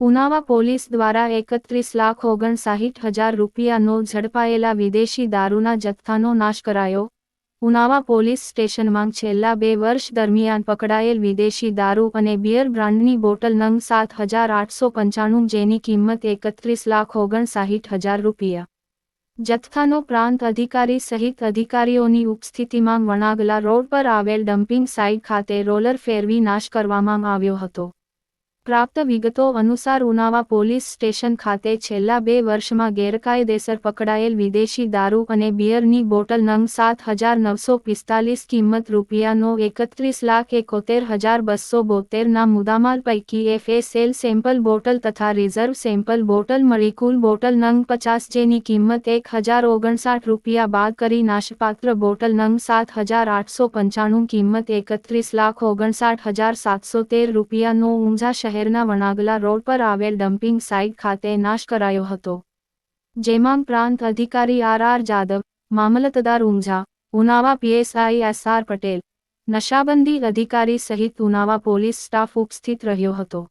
Unava police દ્વારા એકત્રીસ લાખ ઓગણસાઠ હજાર રૂપિયાનો ઝડપાયેલા વિદેશી દારૂના જથ્થાનો નાશ કરાયો. ઉનાવા પોલીસ સ્ટેશનમાં છેલ્લા બે વર્ષ દરમિયાન પકડાયેલ વિદેશી દારૂ અને બિયર બ્રાન્ડની બોટલ નંગ સાત હજાર આઠસો પંચાણું જેની કિંમત એકત્રીસ લાખ ઓગણસાઠ હજાર રૂપિયા. જથ્થાનો પ્રાંત અધિકારી સહિત અધિકારીઓની ઉપસ્થિતિમાં વણાગલા રોડ પર આવેલ ડમ્પિંગ સાઇટ ખાતે રોલર ફેરવી નાશ કરવામાં આવ્યો હતો. પ્રાપ્ત વિગતો અનુસાર ઉનાવા પોલીસ સ્ટેશન ખાતે છેલ્લા બે વર્ષમાં ગેરકાયદેસર પકડાયેલ વિદેશી દારૂ અને બિયરની બોટલ નંગ સાત હજાર નવસો પિસ્તાલીસ કિંમત રૂપિયાનો એકત્રીસ લાખ એકોતેર હજાર બસો બોતેરના મુદ્દામાલ પૈકી F S L sample bottle તથા રિઝર્વ સેમ્પલ બોટલ મળી કુલ બોટલ નંગ પચાસ જેની કિંમત એક હજાર ઓગણસાઠ રૂપિયા બાદ કરી નાશપાત્ર બોટલ નંગ સાત હજાર આઠસો પંચાણું કિંમત એકત્રીસ લાખ ઓગણસાઠ હજાર સાતસો તેર રૂપિયાનો ઊંઝા શહેરના વણાગલા રોડ પર આવેલ ડમ્પિંગ સાઇટ ખાતે નાશ કરાયો હતો. જેમાં પ્રાંત અધિકારી R R Jadav, Mamlatdar Unjha, Unava P S I S R Patel, નશાબંધી અધિકારી સહિત ઉનાવા પોલીસ સ્ટાફ ઉપસ્થિત રહ્યો હતો.